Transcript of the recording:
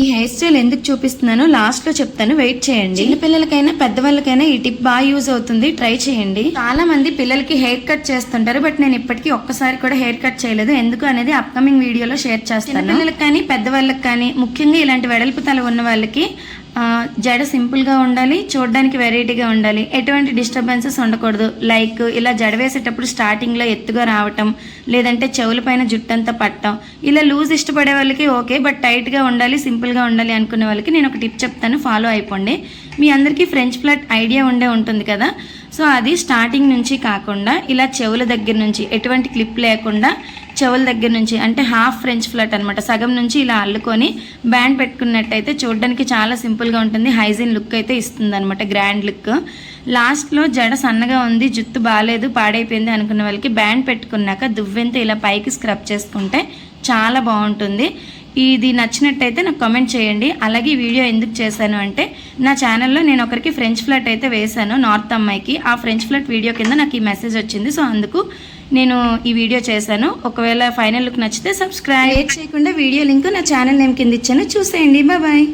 ఈ hair style ఎందుకు చూపిస్తున్నానో లాస్ట్లో చెప్తాను. వెయిట్ చేయండి. చిన్న పిల్లలకైనా పెద్దవాళ్ళకైనా ఈ టిప్ బాగా యూజ్ అవుతుంది. ట్రై చేయండి. చాలా మంది పిల్లలకి హెయిర్ కట్ చేస్తుంటారు. బట్ నేను ఇప్పటికీ ఒక్కసారి కూడా హెయిర్ కట్ చేయలేదు. ఎందుకు అనేది అప్కమింగ్ వీడియోలో షేర్ చేస్తాను. పిల్లలకి కానీ పెద్దవాళ్ళకి కానీ ముఖ్యంగా ఇలాంటి వెడల్పు తల ఉన్న వాళ్ళకి జడ సింపుల్గా ఉండాలి చూడడానికి వెరైటీగా ఉండాలి. ఎటువంటి డిస్టర్బెన్సెస్ ఉండకూడదు. లైక్ ఇలా జడ వేసేటప్పుడు స్టార్టింగ్లో ఎత్తుగా రావటం లేదంటే చెవుల పైన జుట్టంతా పట్టడం. ఇలా లూజ్ ఇష్టపడే వాళ్ళకి ఓకే బట్ టైట్గా ఉండాలి సింపుల్గా ఉండాలి అనుకునే వాళ్ళకి నేను ఒక టిప్ చెప్తాను. ఫాలో అయిపోండి. మీ అందరికీ ఫ్రెంచ్ ఫ్లాట్ ఐడియా ఉండే ఉంటుంది కదా? సో అది స్టార్టింగ్ నుంచి కాకుండా ఇలా చెవుల దగ్గర నుంచి ఎటువంటి క్లిప్ లేకుండా చెవుల దగ్గర నుంచి అంటే హాఫ్ ఫ్రెంచ్ ఫ్లట్ అనమాట సగం నుంచి ఇలా అల్లుకొని బ్యాండ్ పెట్టుకున్నట్టయితే చూడడానికి చాలా సింపుల్గా ఉంటుంది. హైజీన్ లుక్ అయితే ఇస్తుంది అనమాట గ్రాండ్ లుక్ లాస్ట్లో జడ సన్నగా ఉంది జుత్తు బాగాలేదు పాడైపోయింది అనుకున్న వాళ్ళకి బ్యాండ్ పెట్టుకున్నాక దువ్వెంత ఇలా పైకి స్క్రబ్ చేసుకుంటే చాలా బాగుంటుంది. ఇది నచ్చినట్టయితే నాకు కామెంట్ చేయండి. అలాగే ఈ వీడియో ఎందుకు చేశాను అంటే నా ఛానల్లో నేను ఒకరికి ఫ్రెంచ్ ఫ్లట్ అయితే వేశాను నార్త్ అమ్మాయికి. ఆ ఫ్రెంచ్ ఫ్లట్ వీడియో కింద నాకు ఈ మెసేజ్ వచ్చింది. సో అందుకు నేను ఈ వీడియో చేశాను. ఒకవేళ ఫైనల్ లుక్ నచ్చితే సబ్స్క్రైబ్. చేయకుండా వీడియో లింక్ నా ఛానల్ నేమ్ కింద ఇచ్చాను. చూసేయండి. బాయ్.